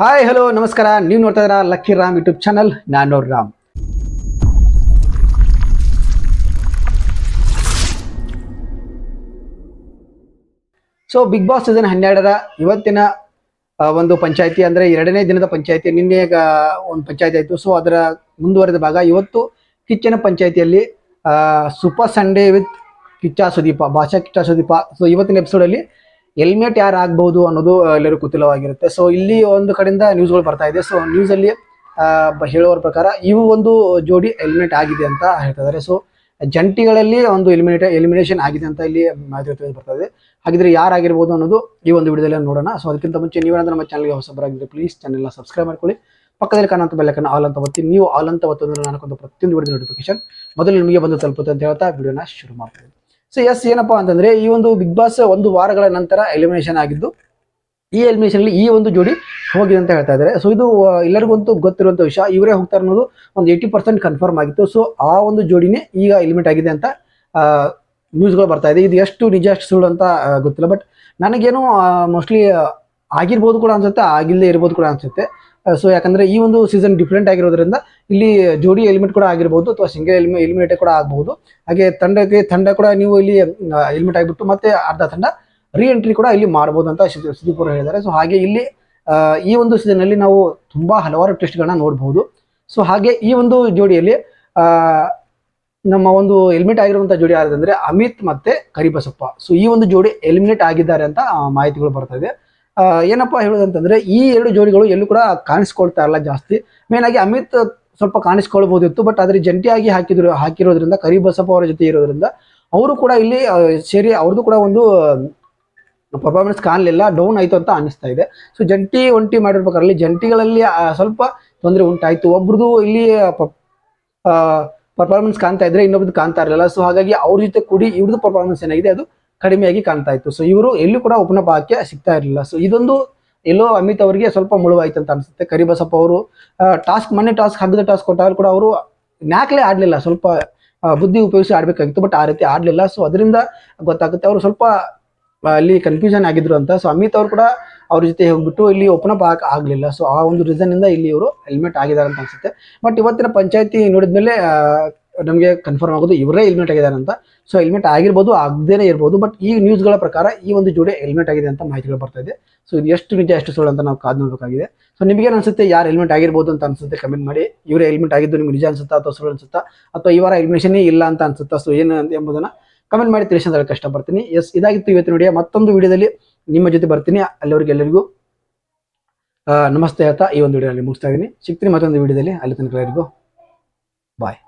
Hi hello ನಮಸ್ಕಾರ. ನೀವು ನೋಡ್ತಾ ಇದ್ದೀರಾ ಲಕ್ಕಿ ರಾಮ್ ಯೂಟ್ಯೂಬ್ ಚಾನಲ್ ನಾನು Ram. So Bigg Boss season ಹನ್ನೆರಡರ ಇವತ್ತಿನ ಒಂದು ಪಂಚಾಯತಿ ಅಂದ್ರೆ ಎರಡನೇ ದಿನದ ಪಂಚಾಯತಿ, ನಿನ್ನೆ ಒಂದು ಪಂಚಾಯತಿ ಆಯಿತು. ಸೊ ಅದರ ಮುಂದುವರೆದ ಭಾಗ ಇವತ್ತು ಕಿಚ್ಚನ ಪಂಚಾಯತಿಯಲ್ಲಿ super Sunday with Kichcha Sudeep, ಭಾಷಾ ಕಿಚ್ಚ ಸುದೀಪ. ಸೊ ಇವತ್ತಿನ ಎಪಿಸೋಡಲ್ಲಿ ಹೆಲ್ಮೆಟ್ ಯಾರು ಆಗ್ಬಹುದು ಅನ್ನೋದು ಎಲ್ಲರಿಗೂ ಕುತೂಹಲವಾಗಿರುತ್ತೆ. ಸೊ ಇಲ್ಲಿ ಒಂದು ಕಡೆಯಿಂದ ನ್ಯೂಸ್ಗಳು ಬರ್ತಾ ಇದೆ. ಸೊ ನ್ಯೂಸಲ್ಲಿ ಹೇಳುವವರ ಪ್ರಕಾರ ಇವು ಒಂದು ಜೋಡಿ ಹೆಲ್ಮೆಟ್ ಆಗಿದೆ ಅಂತ ಹೇಳ್ತಾ ಇದ್ದಾರೆ ಸೊ ಜಂಟಿಗಳಲ್ಲಿ ಒಂದು ಎಲಿಮಿನೇಟ್ ಎಲಿಮಿನೇಷನ್ ಆಗಿದೆ ಅಂತ ಇಲ್ಲಿ ಮಾಹಿತಿ ಬರ್ತಾ ಇದೆ. ಹಾಗಿದ್ರೆ ಯಾರಾಗಿರ್ಬೋದು ಅನ್ನೋದು ಈ ಒಂದು ವಿಡಿಯೋದಲ್ಲಿ ನೋಡೋಣ. ಸೊ ಅದಕ್ಕಿಂತ ಮುಂಚೆ ನೀವೇನಾದ್ರೂ ನಮ್ಮ ಚಾನಲ್ಗೆ ಹೊಸಬರಾಗಿದ್ರೆ ಪ್ಲೀಸ್ ಚಾನೆಲ್ನ ಸಬ್ಸ್ಕ್ರೈಬ್ ಮಾಡ್ಕೊಳ್ಳಿ. ಪಕ್ಕದಲ್ಲಿ ಕಾಣುವಂಥ ಬೆಲ್ಲಕ್ಕನ್ನು ಆಲ್ ಅಂತ ಒತ್ತಿ. ನೀವು ಆಲ್ ಅಂತ ಒತ್ತಂದ್ರೆ ನನಗೊಂದು ಪ್ರತಿಯೊಂದು ವಿಡಿಯೋ ನೋಟಿಫಿಕೇಶನ್ ಮೊದಲು ನಿಮಗೆ ಬಂದು ತಲುಪುತ್ತೆ ಅಂತ ಹೇಳ್ತಾ ವಿಡಿಯೋನ ಶುರು ಮಾಡ್ತೀನಿ. ಸೊ ಎಸ್ ಏನಪ್ಪಾ ಅಂತಂದ್ರೆ ಈ ಒಂದು ಬಿಗ್ ಬಾಸ್ ಒಂದು ವಾರಗಳ ನಂತರ ಎಲಿಮಿನೇಷನ್ ಆಗಿದ್ದು, ಈ ಎಲಿಮಿನೇಷನ್ ಅಲ್ಲಿ ಈ ಒಂದು ಜೋಡಿ ಹೋಗಿದೆ ಅಂತ ಹೇಳ್ತಾ ಇದ್ದಾರೆ. ಸೊ ಇದು ಎಲ್ಲರಿಗೂ ಗೊತ್ತಿರುವಂತ ವಿಷಯ. ಇವರೇ ಹೋಗ್ತಾರೆ ಅನ್ನೋದು ಒಂದು ಏಯ್ಟಿ ಪರ್ಸೆಂಟ್ ಕನ್ಫರ್ಮ್ ಆಗಿತ್ತು. ಸೊ ಆ ಒಂದು ಜೋಡಿನೇ ಈಗ ಎಲಿಮಿನೇಟ್ ಆಗಿದೆ ಅಂತ ನ್ಯೂಸ್ಗಳು ಬರ್ತಾ ಇದೆ. ಇದು ಎಷ್ಟು ನಿಜ, ಎಷ್ಟು ಸುಳ್ಳು ಅಂತ ಗೊತ್ತಿಲ್ಲ. ಬಟ್ ನನಗೇನು ಮೋಸ್ಟ್ಲಿ ಆಗಿರ್ಬೋದು ಕೂಡ ಅನ್ಸುತ್ತೆ, ಆಗಿಲ್ಲದೆ ಇರ್ಬೋದು ಕೂಡ ಅನ್ಸುತ್ತೆ. ಸೊ ಯಾಕಂದ್ರೆ ಈ ಒಂದು ಸೀಸನ್ ಡಿಫ್ರೆಂಟ್ ಆಗಿರೋದ್ರಿಂದ ಇಲ್ಲಿ ಜೋಡಿ ಹೆಲ್ಮೆಟ್ ಕೂಡ ಆಗಿರ್ಬೋದು ಅಥವಾ ಸಿಂಗಲ್ ಎಲಿಮಿ ಎಲಿಮಿನೇಟ್ ಕೂಡ ಆಗಬಹುದು ಹಾಗೆ ತಂಡಕ್ಕೆ, ತಂಡ ಕೂಡ ನೀವು ಇಲ್ಲಿ ಎಲಿಮಿನೇಟ್ ಆಗಿಬಿಟ್ಟು ಮತ್ತೆ ಅರ್ಧ ತಂಡ ರೀ ಎಂಟ್ರಿ ಕೂಡ ಇಲ್ಲಿ ಮಾಡ್ಬೋದು ಅಂತ ಸುದೀಪ್ ಅವರು ಹೇಳಿದ್ದಾರೆ. ಸೊ ಹಾಗೆ ಇಲ್ಲಿ ಈ ಒಂದು ಸೀಸನ್ ಅಲ್ಲಿ ನಾವು ತುಂಬಾ ಹಲವಾರು ಟೆಸ್ಟ್ಗಳನ್ನ ನೋಡಬಹುದು ಸೊ ಹಾಗೆ ಈ ಒಂದು ಜೋಡಿಯಲ್ಲಿ ನಮ್ಮ ಒಂದು ಎಲಿಮಿನೇಟ್ ಆಗಿರುವಂತ ಜೋಡಿ ಯಾರಂದ್ರೆ ಅಮಿತ್ ಮತ್ತೆ ಕರಿಬಸಪ್ಪ. ಸೊ ಈ ಒಂದು ಜೋಡಿ ಎಲಿಮಿನೇಟ್ ಆಗಿದ್ದಾರೆ ಅಂತ ಮಾಹಿತಿಗಳು ಬರ್ತಾ ಇದೆ. ಏನಪ್ಪಾ ಹೇಳೋದಂತಂದ್ರೆ ಈ ಎರಡು ಜೋಡಿಗಳು ಎಲ್ಲೂ ಕೂಡ ಕಾಣಿಸ್ಕೊಳ್ತಾ ಇಲ್ಲ ಜಾಸ್ತಿ. ಮೇನ್ ಆಗಿ ಅಮಿತ್ ಸ್ವಲ್ಪ ಕಾಣಿಸ್ಕೊಳ್ಬಹುದಿತ್ತು ಬಟ್ ಆದ್ರೆ ಜಂಟಿಯಾಗಿ ಹಾಕಿದ್ರು ಹಾಕಿರೋದ್ರಿಂದ, ಕರಿಬಸಪ್ಪ ಅವರ ಜೊತೆ ಇರೋದ್ರಿಂದ ಅವರು ಕೂಡ ಇಲ್ಲಿ ಸೇರಿ ಅವ್ರದ್ದು ಕೂಡ ಒಂದು ಪರ್ಫಾರ್ಮೆನ್ಸ್ ಕಾಣಲಿಲ್ಲ ಡೌನ್ ಆಯ್ತು ಅಂತ ಅನಿಸ್ತಾ ಇದೆ. ಸೊ ಜಂಟಿ ಒಂಟಿ ಮಾಡಿರ್ಬೇಕಾದ್ರೆ ಜಂಟಿಗಳಲ್ಲಿ ಸ್ವಲ್ಪ ತೊಂದರೆ ಉಂಟಾಯ್ತು. ಒಬ್ರದ್ದು ಇಲ್ಲಿ ಪರ್ಫಾರ್ಮೆನ್ಸ್ ಕಾಣ್ತಾ ಇದ್ರೆ ಇನ್ನೊಬ್ರದ್ದು ಕಾಣ್ತಾ ಇರಲಿಲ್ಲ. ಸೊ ಹಾಗಾಗಿ ಅವ್ರ ಜೊತೆ ಕೂಡಿ ಇವ್ರದ್ದು ಪರ್ಫಾರ್ಮೆನ್ಸ್ ಏನಾಗಿದೆ, ಅದು ಕಡಿಮೆಯಾಗಿ ಕಾಣ್ತಾ ಇತ್ತು. ಸೊ ಇವರು ಎಲ್ಲೂ ಕೂಡ ಉಪನ ಭಾಗಕ್ಕೆ ಸಿಗ್ತಾ ಇರಲಿಲ್ಲ. ಸೊ ಇದೊಂದು ಎಲ್ಲೋ ಅಮಿತ್ ಅವರಿಗೆ ಸ್ವಲ್ಪ ಮುಳುವಾಯ್ತು ಅಂತ ಅನ್ಸುತ್ತೆ. ಕರಿಬಸಪ್ಪ ಅವರು ಟಾಸ್ಕ್ ಮನೆ ಟಾಸ್ಕ್, ಹಗ್ಗದ ಟಾಸ್ಕ್ ಕೊಟ್ಟಾಗ ಕೂಡ ಅವರು ನ್ಯಾಕ್ಲೆ ಆಡ್ಲಿಲ್ಲ. ಸ್ವಲ್ಪ ಬುದ್ಧಿ ಉಪಯೋಗಿಸಿ ಆಡಬೇಕಾಗಿತ್ತು, ಬಟ್ ಆ ರೀತಿ ಆಡ್ಲಿಲ್ಲ. ಸೊ ಅದರಿಂದ ಗೊತ್ತಾಗುತ್ತೆ, ಅವರು ಸ್ವಲ್ಪ ಅಲ್ಲಿ ಕನ್ಫ್ಯೂಷನ್ ಆಗಿದ್ರು ಅಂತ. ಸೊ ಅಮಿತ್ ಅವರು ಕೂಡ ಅವ್ರ ಜೊತೆ ಹೋಗ್ಬಿಟ್ಟು ಇಲ್ಲಿ ಓಪನ್ ಅಪ್ ಆಗ ಆಗಲಿಲ್ಲ. ಸೊ ಆ ಒಂದು ರೀಸನ್ ಇಂದ ಇಲ್ಲಿ ಇವರು ಹೆಲ್ಮೆಟ್ ಆಗಿದ್ದಾರೆ ಅಂತ ಅನ್ಸುತ್ತೆ. ಬಟ್ ಇವತ್ತಿನ ಪಂಚಾಯತಿ ನೋಡಿದ್ಮೇಲೆ ನಮಗೆ ಕನ್ಫರ್ಮ್ ಆಗೋದು ಇವರೇ ಹೆಲ್ಮೆಟ್ ಆಗಿದ್ದಾರೆ ಅಂತ. ಸೊ ಹೆಲ್ಮೆಟ್ ಆಗಿರ್ಬೋದು, ಆಗದೇನೆ ಇರ್ಬೋದು ಬಟ್ ಈ ನ್ಯೂಸ್ಗಳ ಪ್ರಕಾರ ಈ ಒಂದು ಜೋಡಿ ಹೆಲ್ಮೆಟ್ ಆಗಿದೆ ಅಂತ ಮಾಹಿತಿಗಳು ಬರ್ತಾ ಇದೆ. ಸೊ ಇದು ಎಷ್ಟು ನಿಜ, ಎಷ್ಟು ಸುಳ್ಳು ಅಂತ ನಾವು ಕಾದು ನೋಡಬೇಕಾಗಿದೆ. ಸೊ ನಿಮಗೆ ಅನ್ಸುತ್ತೆ ಯಾರು ಹೆಲ್ಮೆಟ್ ಆಗಿರ್ಬೋದು ಅಂತ ಅನ್ಸುತ್ತೆ ಕಮೆಂಟ್ ಮಾಡಿ. ಇವರೇ ಹೆಲ್ಮೆಟ್ ಆಗಿದ್ದು ನಿಮ್ಗೆ ನಿಜ ಅನ್ಸುತ್ತಾ ಅಥವಾ ಸುಳ್ಳು ಅನ್ಸುತ್ತಾ? ಅಥವಾ ಈ ವಾರ ಹೆಲ್ಮೆಷನೇ ಇಲ್ಲ ಅಂತ ಅನ್ಸುತ್ತಾ? ಸೊ ಏನು ಅಂತ ಎಂಬುದನ್ನ ಕಮೆಂಟ್ ಮಾಡಿ ತಿಳಿಸಿ ಅಂತ ಕಷ್ಟಪಡ್ತೀನಿ. ಎಸ್ ಇದಾಗಿತ್ತು ಇವತ್ತು ನೋಡಿ ಮತ್ತೊಂದು ವಿಡಿಯೋದಲ್ಲಿ ನಿಮ್ಮ ಜೊತೆ ಬರ್ತೀನಿ. ಅಲ್ಲಿವರೆಗೆ ಎಲ್ಲರಿಗೂ ನಮಸ್ತೆ ಹೇಳ್ತಾ ಈ ಒಂದು ವಿಡಿಯೋದಲ್ಲಿ ಮುಗಿಸ್ತಾ ಇದ್ದೀನಿ. ಸಿಗ್ತೀನಿ ಮತ್ತೊಂದು ವಿಡಿಯೋದಲ್ಲಿ ಅಲ್ಲಿ ತನಕ ಎಲ್ಲರಿಗೂ ಬಾಯ್